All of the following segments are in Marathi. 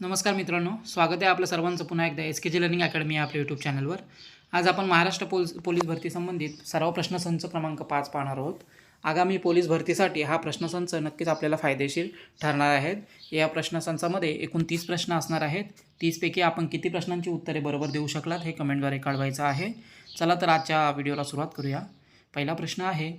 नमस्कार मित्रांनो स्वागत आहे आपलं सर्वांचं पुन्हा एकदा S K G learning academy या आपल्या यूट्यूब चॅनलवर आज आपण महाराष्ट्र पोल पोलीस भरती संबंधित सर्व प्रश्नसंच क्रमांक पाच पाहणार आहोत. आगामी पोलीस भरतीसाठी हा प्रश्नसंच नक्कीच आपल्याला फायदेशीर ठरणार आहेत. या प्रश्नसंचामध्ये एकूण तीस प्रश्न असणार आहेत. तीसपैकी आपण किती प्रश्नांची उत्तरे बरोबर देऊ शकलात हे कमेंटद्वारे कळवायचं आहे. चला तर आजच्या व्हिडिओला सुरुवात करूया. पहिला प्रश्न आहे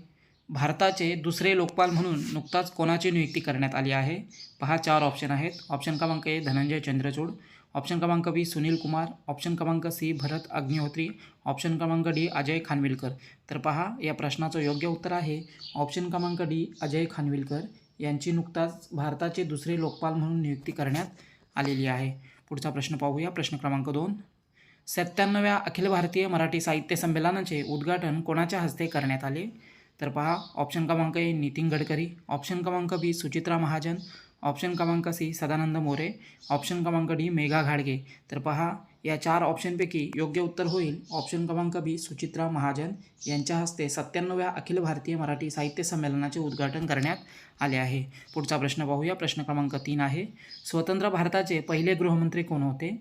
भारताचे दुसरे लोकपाल म्हणून नुकताच कोणाची नियुक्ती करण्यात आली आहे? पहा चार ऑप्शन आहेत. ऑप्शन क्रमांक ए धनंजय चंद्रचूड. ऑप्शन क्रमांक बी सुनील कुमार. ऑप्शन क्रमांक सी भरत अग्निहोत्री. ऑप्शन क्रमांक डी अजय खानविलकर. तर पहा या प्रश्नाचं योग्य उत्तर आहे. ऑप्शन क्रमांक डी अजय खानविलकर यांची नुकताच भारताचे दुसरे लोकपाल म्हणून नियुक्ती करण्यात आलेली आहे. पुढचा प्रश्न पाहूया. प्रश्न क्रमांक दोन. सत्त्याण्णव्या अखिल भारतीय मराठी साहित्य संमेलनाचे उद्घाटन कोणाच्या हस्ते करण्यात आले? तर पहा ऑप्शन क्रमांक ए नितीन गडकरी. ऑप्शन क्रमांक बी सुचित्रा महाजन. ऑप्शन क्रमांक सी सदानंद मोरे. ऑप्शन क्रमांक डी मेघा घाडगे. तर पहा या चार ऑप्शनपैकी योग्य उत्तर होईल. ऑप्शन क्रमांक बी सुचित्रा महाजन यांच्या हस्ते सत्त्याण्णव्या अखिल भारतीय मराठी साहित्य संमेलनाचे उद्घाटन करण्यात आले आहे. पुढचा प्रश्न पाहूया. प्रश्न क्रमांक तीन आहे. स्वतंत्र भारताचे पहिले गृहमंत्री कोण होते?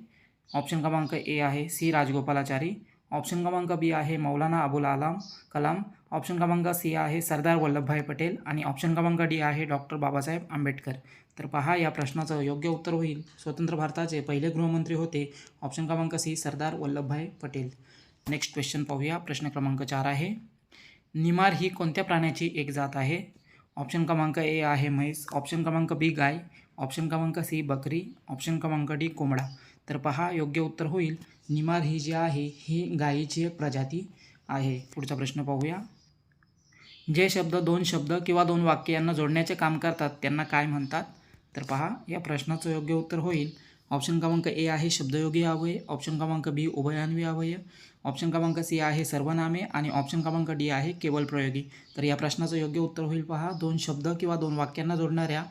ऑप्शन क्रमांक ए आहे सी राजगोपालाचारी. ऑप्शन क्रमांक बी आहे मौलाना अबुल आलाम कलाम. ऑप्शन क्रमांक सी आहे सरदार वल्लभभाई पटेल आणि ऑप्शन क्रमांक डी आहे डॉक्टर बाबासाहेब आंबेडकर. तर पहा या प्रश्नाचं योग्य उत्तर होईल. स्वतंत्र भारताचे पहिले गृहमंत्री होते. ऑप्शन क्रमांक C Sardar Vallabhbhai Patel. Next question पाहूया. प्रश्न क्रमांक चार आहे. निमार ही कोणत्या प्राण्याची एक जात आहे? ऑप्शन क्रमांक ए आहे म्हैस. ऑप्शन क्रमांक बी गाय. ऑप्शन क्रमांक सी बकरी. ऑप्शन क्रमांक डी कोंबडा. तर पहा योग्य उत्तर होईल. निमार ही जी आहे ही गायीची एक प्रजाती आहे. पुढचा प्रश्न पाहूया. जे शब्द दोन शब्द किंवा दोन वाक्य यांना जोडण्याचे काम करतात त्यांना काय म्हणतात? तर पहा या प्रश्नाचं योग्य उत्तर होईल. ऑप्शन क्रमांक ए आहे शब्दयोगी अवयय ऑप्शन क्रमांक बी उभयान्वी अवयव ऑप्शन क्रमांक सी आहे सर्वनामे आणि ऑप्शन क्रमांक डी आहे केवळ प्रयोगी. तर या प्रश्नाचं योग्य उत्तर होईल पहा. दोन शब्द किंवा दोन वाक्यांना जोडणाऱ्या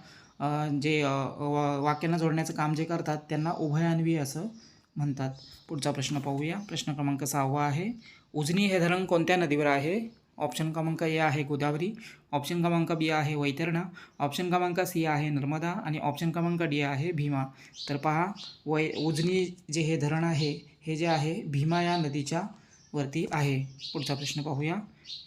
जे वाक्यांना जोडण्याचं काम जे करतात त्यांना उभयान्वी असं म्हणतात. पुढचा प्रश्न पाहूया. प्रश्न क्रमांक सहावा आहे. उजनी हे धरण कोणत्या नदीवर आहे? ऑप्शन क्रमांक ए आहे गोदावरी. ऑप्शन क्रमांक बी आहे वैतरणा. ऑप्शन क्रमांक सी आहे नर्मदा. आणि ऑप्शन क्रमांक डी आहे भीमा. तर पहा वै उजनी जे हे धरण आहे हे जे आहे भीमा या नदीच्या वरती आहे. पुढचा प्रश्न पाहूया.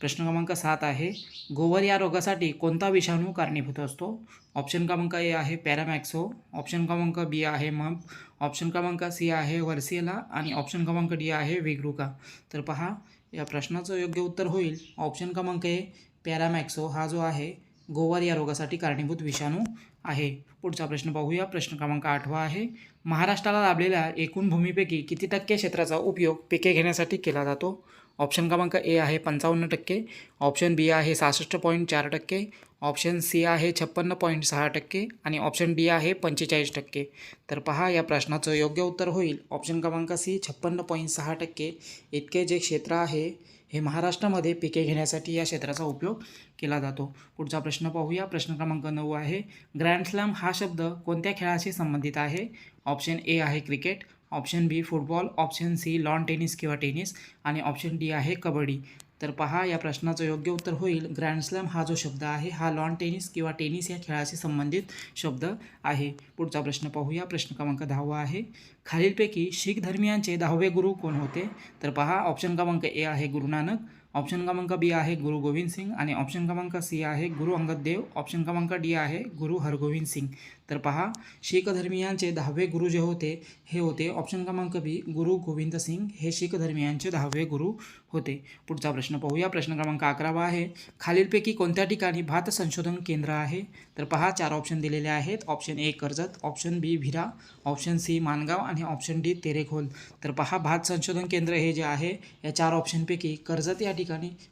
प्रश्न क्रमांक सात आहे. गोवर या रोगासाठी कोणता विषाणू कारणीभूत असतो? ऑप्शन क्रमांक ए आहे पॅरामॅक्सो. ऑप्शन क्रमांक बी आहे मप ऑप्शन क्रमांक सी आहे वर्सिएला आणि ऑप्शन क्रमांक डी आहे विग्रुका. तर पहा या प्रश्नाचं योग्य उत्तर होईल. ऑप्शन क्रमांक ए पॅरामॅक्सो हा जो आहे गोवर या रोगासाठी कारणीभूत विषाणू आहे. पुढचा प्रश्न पाहूया. प्रश्न क्रमांक आठवा आहे. महाराष्ट्राला लाभलेल्या एकूण भूमीपैकी किती टक्के क्षेत्राचा उपयोग पिके घेण्यासाठी केला जातो? ऑप्शन क्रमांक ए आहे पंचावन्न टक्के. ऑप्शन बी आहे सहासष्ट पॉईंट चार टक्के. ऑप्शन सी आहे छप्पन्न पॉईंट सहा टक्के. आणि ऑप्शन डी आहे पंचेचाळीस टक्के. तर पहा या प्रश्नाचं योग्य उत्तर होईल. ऑप्शन क्रमांक सी छप्पन्न पॉईंट सहा टक्के. इतके जे क्षेत्र आहे हे महाराष्ट्रामध्ये पिके घेण्यासाठी या क्षेत्राचा उपयोग केला जातो. पुढचा प्रश्न पाहूया. प्रश्न क्रमांक नऊ आहे ग्रँड स्लॅम हा शब्द कोणत्या खेळाशी संबंधित आहे? ऑप्शन ए आहे cricket option B football option C lawn tennis किंवा टेनिस आणि ऑप्शन डी आहे कबड्डी. तर पहा या प्रश्नाचं योग्य उत्तर होईल. ग्रँडस्लॅम हा जो शब्द आहे हा लॉन टेनिस किंवा टेनिस या खेळाशी संबंधित शब्द आहे. पुढचा प्रश्न पाहूया. प्रश्न क्रमांक दहावा आहे. खालीलपैकी शीख धर्मियांचे दहावे गुरु कोण होते? तर पहा ऑप्शन क्रमांक ए आहे गुरु नानक ऑप्शन क्रमांक बी आहे गुरु गोविंद सिंग आणि ऑप्शन क्रमांक सी आहे गुरु अंगद देव. ऑप्शन क्रमांक डी आहे गुरु हरगोविंद सिंग. तर पहा शीख धर्मियांचे दहावे गुरु जे होते हे होते. ऑप्शन क्रमांक बी गुरु गोविंद सिंग. हे शीख धर्मियांचे दहावे गुरु होते. पुढचा प्रश्न पाहूया. प्रश्न क्रमांक अकरावा आहे खालीलपैकी कोणत्या ठिकाणी भात संशोधन केंद्र आहे? तर पहा चार ऑप्शन दिलेले आहेत. Option A Karjat. Option B Bhira option C Mangaon. आणि ऑप्शन डी तेरेखोल. तर पहा भात संशोधन केंद्र हे जे आहे या चार ऑप्शनपैकी कर्जत या ठिकाणी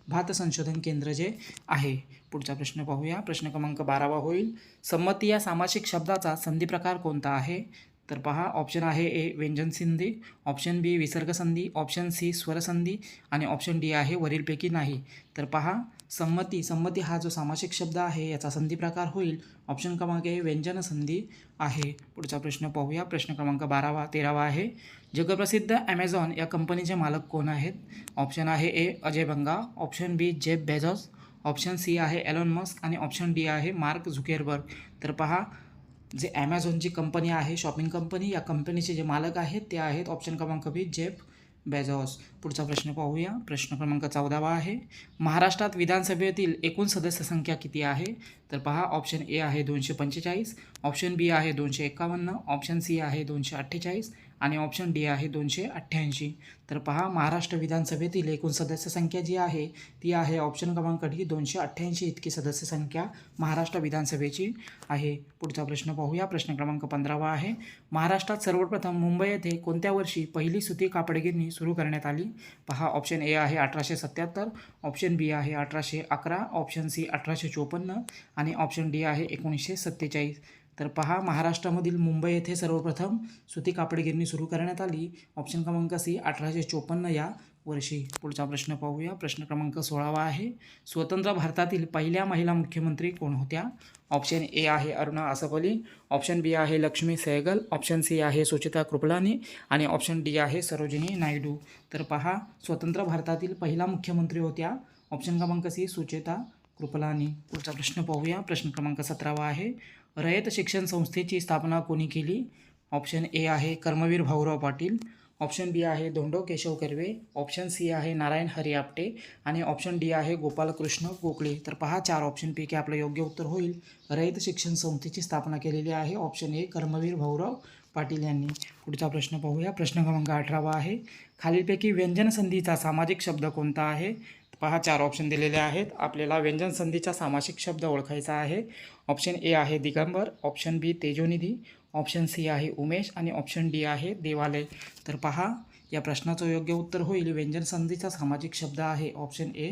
भात संशोधन केंद्र जे आहे. पुढचा प्रश्न पाहूया. प्रश्न क्रमांक बारावा होईल. संमती या सामासिक शब्दाचा संधी प्रकार कोणता आहे? तर पहा ऑप्शन आहे ए व्यंजन संधी ऑप्शन बी विसर्ग संधी ऑप्शन सी स्वरसंधी आणि ऑप्शन डी आहे वरीलपैकी नाही. तर पहा संमती संमती हा जो सामासिक शब्द आहे याचा संधी प्रकार होईल. ऑप्शन क्रमांक हे व्यंजन संधी आहे. पुढचा प्रश्न पाहूया. प्रश्न क्रमांक बारावा तेरावा आहे. जगप्रसिद्ध ॲमेझॉन या कंपनीचे मालक कोण आहेत? ऑप्शन आहे ए Ajay Banga. Option B Jeff Bezos. Option C आहे एलॉन मस्क आणि ऑप्शन डी आहे मार्क झुकेरबर्ग. तर पहा जे ॲमेझॉनची कंपनी आहे शॉपिंग कंपनी या कंपनीचे जे मालक आहेत ते आहेत ऑप्शन क्रमांक बी जेफ बेझॉस. पुढचा प्रश्न पाहूया. प्रश्न क्रमांक चौदावा आहे. महाराष्ट्रात विधानसभेतील एकूण सदस्य संख्या किती आहे? तर पहा ऑप्शन ए आहे दोनशे पंचेचाळीस ऑप्शन बी आहे दोनशे एकावन्न ऑप्शन सी आहे दोनशे अठ्ठेचाळीस आणि ऑप्शन डी आहे दोनशे अठ्ठ्याऐंशी. तर पहा महाराष्ट्र विधानसभेतील एकूण सदस्य संख्या जी आहे ती आहे ऑप्शन क्रमांक डी दोनशे अठ्ठ्याऐंशी इतकी सदस्य संख्या महाराष्ट्र विधानसभेची आहे. पुढचा प्रश्न पाहूया प्रश्न क्रमांक पंधरावा आहे. महाराष्ट्रात सर्वप्रथम मुंबई येथे कोणत्या वर्षी पहिली सुती कापडगिरणी सुरू करण्यात आली? पहा ऑप्शन ए आहे अठराशे सत्याहत्तर ऑप्शन बी आहे अठराशे अकरा ऑप्शन सी अठराशे चोपन्न आणि ऑप्शन डी आहे एकोणीसशे सत्तेचाळीस. तर पहा महाराष्ट्रामधील मुंबई येथे सर्वप्रथम सुती कापड गिरणी सुरू करण्यात आली. ऑप्शन क्रमांक सी अठराशे चोपन्न या वर्षी. पुढचा प्रश्न पाहूया. प्रश्न क्रमांक सोळावा आहे. स्वतंत्र भारतातील पहिल्या महिला मुख्यमंत्री कोण होत्या? ऑप्शन ए आहे अरुणा असफली ऑप्शन बी आहे लक्ष्मी सहगल. ऑप्शन सी आहे सुचिता कृपलानी. आणि ऑप्शन डी आहे सरोजिनी नायडू. तर पहा स्वतंत्र भारतातील पहिला मुख्यमंत्री होत्या. ऑप्शन क्रमांक सी सुचेता कृपलानी. पुढचा प्रश्न पाहूया. प्रश्न क्रमांक सतरावा आहे. रयत शिक्षण संस्थेची स्थापना कोणी केली? ऑप्शन ए आहे कर्मवीर भाऊराव पाटील. ऑप्शन बी आहे धोंडो केशव कर्वे. ऑप्शन सी आहे नारायण हरी आपटे आणि ऑप्शन डी आहे गोपालकृष्ण गोखले. तर पहा चार ऑप्शनपैकी आपलं योग्य उत्तर होईल. रयत शिक्षण संस्थेची स्थापना केलेली आहे. ऑप्शन ए कर्मवीर भाऊराव पाटील यांनी. पुढचा प्रश्न पाहूया. प्रश्न क्रमांक अठरावा आहे. खालीलपैकी व्यंजन संधीचा सामाजिक शब्द कोणता आहे? पहा चार ऑप्शन दिलेले आहेत. आपल्याला व्यंजन संधीचा सामासिक शब्द ओळखायचा आहे. ऑप्शन ए आहे Digambar option B Tejonidhi option C आहे उमेश आणि ऑप्शन डी आहे देवालय. तर पहा या प्रश्नाचं योग्य उत्तर होईल. व्यंजन संधीचा सामाजिक शब्द आहे ऑप्शन ए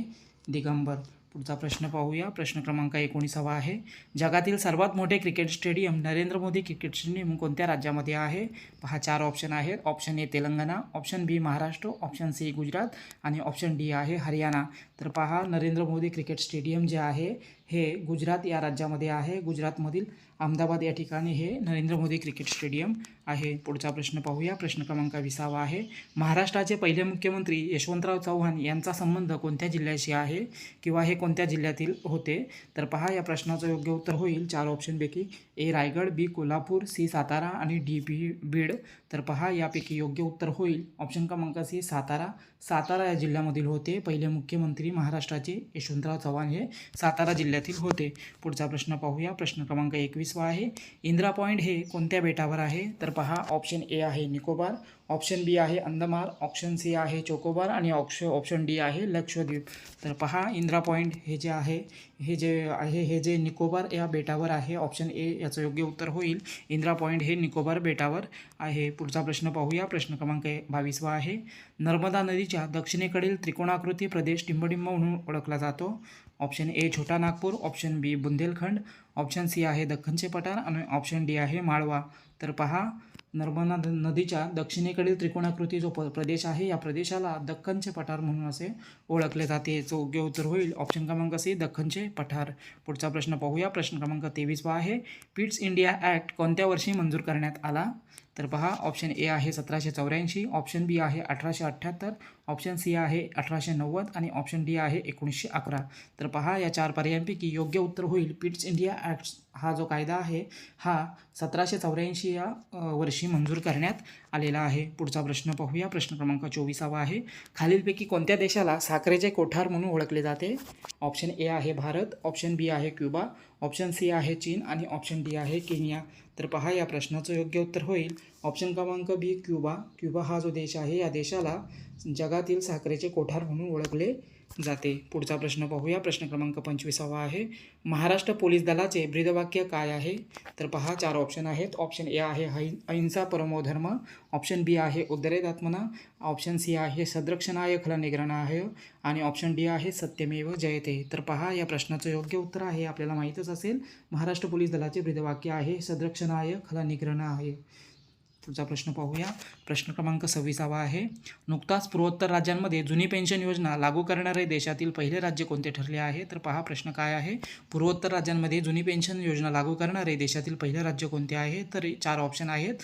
दिगंबर. पुढचा प्रश्न पाहूया. प्रश्न क्रमांक एकोणीसावा आहे. जगातील सर्वात मोठे cricket stadium Narendra Modi cricket stadium कोणत्या राज्यामध्ये आहे? पहा चार ऑप्शन आहेत. Option A Telangana option B Maharashtra option C Gujarat आणि ऑप्शन डी आहे हरियाणा. तर पहा नरेंद्र मोदी क्रिकेट स्टेडियम जे आहे हे गुजरात या राज्यामध्ये आहे. गुजरातमधील अहमदाबाद या ठिकाणी हे नरेंद्र मोदी क्रिकेट स्टेडियम आहे. पुढचा प्रश्न पाहूया. प्रश्न क्रमांक विसावा आहे. महाराष्ट्राचे पहिले मुख्यमंत्री यशवंतराव चव्हाण यांचा संबंध कोणत्या जिल्ह्याशी आहे किंवा हे कोणत्या जिल्ह्यातील होते? तर पहा या प्रश्नाचं योग्य उत्तर होईल. चार ऑप्शनपैकी A Raigad B Kolhapur C Satara आणि डी बी बीड. तर पहा यापैकी योग्य उत्तर होईल. ऑप्शन क्रमांक सी सातारा. सातारा या जिल्ह्यामधील होते. पहिले मुख्यमंत्री महाराष्ट्राचे यशवंतराव चव्हाण हे सातारा जिल्ह्यात जिल्ह्यातील होते. पुढचा प्रश्न पाहूया. प्रश्न क्रमांक एकवीसवा आहे. इंदिरा पॉईंट हे कोणत्या बेटावर आहे? तर पहा ऑप्शन ए आहे निकोबार ऑप्शन बी आहे अंदमार ऑप्शन सी आहे चोकोबार आणि ऑप्श ऑप्शन डी आहे लक्षद्वीप. तर पहा इंदिरा पॉईंट हे जे आहे हे जे आहे हे जे निकोबार या बेटावर आहे ऑप्शन ए याचं योग्य उत्तर होईल. इंदिरा पॉईंट हे निकोबार बेटावर आहे. पुढचा प्रश्न पाहूया. प्रश्न क्रमांक बावीसवा आहे. नर्मदा नदीच्या दक्षिणेकडील त्रिकोणाकृती प्रदेश टिंबडिंब म्हणून ओळखला जातो. Option A Chota Nagpur option B Bundelkhand option C आहे दख्खनचे पठार आणि ऑप्शन डी आहे माळवा. तर पहा नर्मदा नदीच्या दक्षिणेकडील त्रिकोणाकृती जो प प्रदेश आहे या प्रदेशाला दख्खनचे पठार म्हणून असे ओळखले जाते. याचं योग्य उत्तर होईल ऑप्शन क्रमांक सी दख्खनचे पठार. पुढचा प्रश्न पाहूया. प्रश्न क्रमांक तेवीसवा आहे. पिट्स इंडिया ॲक्ट कोणत्या वर्षी मंजूर करण्यात आला? तर पहा ऑप्शन ए आहे सतराशे चौऱ्याऐंशी ऑप्शन बी आहे अठराशे अठ्ठ्याहत्तर ऑप्शन सी आहे अठराशे नव्वद आणि ऑप्शन डी आहे एकोणीसशे अकरा. तर पहा या चार पर्यायांपैकी योग्य उत्तर होईल. पिट्स इंडिया ॲक्ट हा जो कायदा आहे हा सतराशे चौऱ्याऐंशी या वर्षी मंजूर करण्यात आलेला आहे. पुढचा प्रश्न पाहूया. प्रश्न क्रमांक चोवीसावा आहे. खालीलपैकी कोणत्या देशाला साखरेचे कोठार म्हणून ओळखले जाते? ऑप्शन ए आहे भारत ऑप्शन बी आहे क्युबा ऑप्शन सी आहे चीन आणि ऑप्शन डी आहे केनिया. तर पहा या प्रश्नाचं योग्य उत्तर होईल. ऑप्शन क्रमांक बी क्युबा. क्युबा हा जो देश आहे या देशाला जगातील साखरेचे कोठार म्हणून ओळखले जाते. पुढचा प्रश्न पाहूया. प्रश्न क्रमांक पंचवीसावा आहे. महाराष्ट्र पोलीस दलाचे ब्रीदवाक्य काय आहे? तर पहा चार ऑप्शन आहेत. ऑप्शन ए आहे हि अहिंसा परमोधर्म. ऑप्शन बी आहे उद्धरेदात्मना ऑप्शन सी आहे सदरक्षणाय खल निग्रहणाय आणि ऑप्शन डी आहे सत्यमेव जयते. तर पहा या प्रश्नाचं योग्य उत्तर आहे. आपल्याला माहीतच असेल महाराष्ट्र पोलीस दलाचे ब्रीदवाक्य आहे सदरक्षणाय खल आहे. पुढचा प्रश्न पाहूया. प्रश्न क्रमांक सव्वीसावा आहे. नुकताच पूर्वोत्तर राज्यांमध्ये जुनी पेन्शन योजना लागू करणारे देशातील पहिले राज्य कोणते ठरले आहे? तर पहा प्रश्न काय आहे? पूर्वोत्तर राज्यांमध्ये जुनी पेन्शन योजना लागू करणारे देशातील पहिले राज्य कोणते आहे? तर चार ऑप्शन आहेत.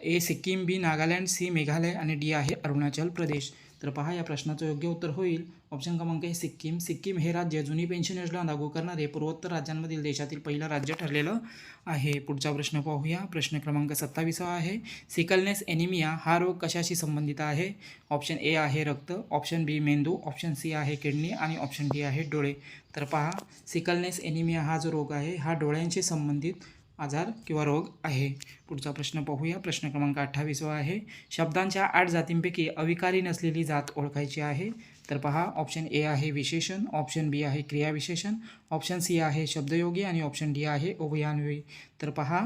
A Sikkim B Nagaland C Meghalaya आणि डी आहे अरुणाचल प्रदेश. तर पहा या प्रश्नाचं योग्य उत्तर होईल. ऑप्शन क्रमांक आहे सिक्कीम. सिक्कीम हे राज्य जुनी पेन्शन योजना लागू करणारे पूर्वोत्तर राज्यांमधील देशातील पहिलं राज्य ठरलेलं आहे. पुढचा प्रश्न पाहूया. प्रश्न क्रमांक सत्तावीसावा आहे. सिकलनेस एनिमिया हा रोग कशाशी संबंधित आहे? ऑप्शन ए आहे रक्त ऑप्शन बी मेंदू ऑप्शन सी आहे किडनी आणि ऑप्शन डी आहे डोळे. तर पहा सिकलनेस एनिमिया हा जो रोग आहे हा डोळ्यांशी संबंधित आजार किंवा रोग आहे. पुढचा प्रश्न पाहूया. प्रश्न क्रमांक अठ्ठावीसवा आहे. शब्दांच्या आठ जातींपैकी अविकारी नसलेली जात ओळखायची आहे. तर पहा ऑप्शन ए आहे विशेषण ऑप्शन बी आहे क्रियाविशेषण ऑप्शन सी आहे शब्दयोगी आणि ऑप्शन डी आहे उभयान्वयी तर पहा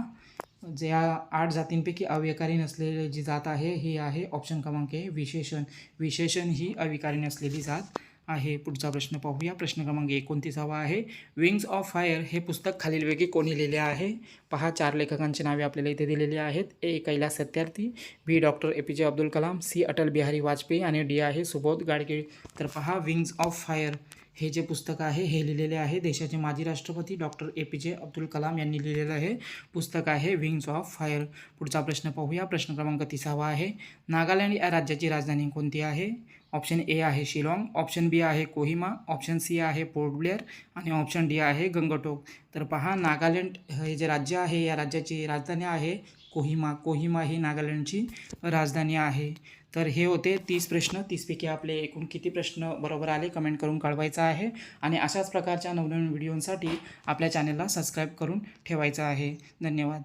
ज्या आठ जातींपैकी अविकारी नसलेली जी जात आहे ही आहे ऑप्शन क्रमांक ए विशेषण. विशेषण ही अविकारी नसलेली जात आहे. पुढचा प्रश्न पाहूया. प्रश्न क्रमांक एकोणतीसावा आहे. विंग्स ऑफ फायर हे पुस्तक खालीलपैकी कोणी लिहिले आहे? पहा चार लेखकांची नावे आपल्याला इथे दिलेली आहेत. A. Kailash Satyarthi B. Doctor A. P. J. Abdul Kalam C. Atal Bihari Vajpayee आणि डी. आहे. सुबोध गाडगीळ. तर पहा विंग्स ऑफ फायर हे जे पुस्तक आहे हे लिहिलेले आहे देशाचे माजी राष्ट्रपती doctor A. P. J. Abdul Kalam यांनी लिहिलेलं आहे. पुस्तक आहे विंग्स ऑफ फायर पुढचा प्रश्न पाहूया. प्रश्न क्रमांक तिसावा आहे. नागालँड या राज्याची राजधानी कोणती आहे? ऑप्शन ए आहे शिलाँग ऑप्शन बी आहे कोहिमा ऑप्शन सी आहे पोर्ट ब्लेअर आणि ऑप्शन डी आहे गंगटोक. तर पहा नागालँड हे जे राज्य आहे या राज्याची राजधानी आहे कोहिमा. कोहिमा ही नागालँडची राजधानी आहे. तर हे होते तीस प्रश्न. तीसपैकी आपले एकूण किती प्रश्न बरोबर आले कमेंट करून कळवायचं आहे. आणि अशाच प्रकारच्या नवनवीन व्हिडिओंसाठी आपल्या चॅनलला सबस्क्राईब करून ठेवायचं आहे. धन्यवाद.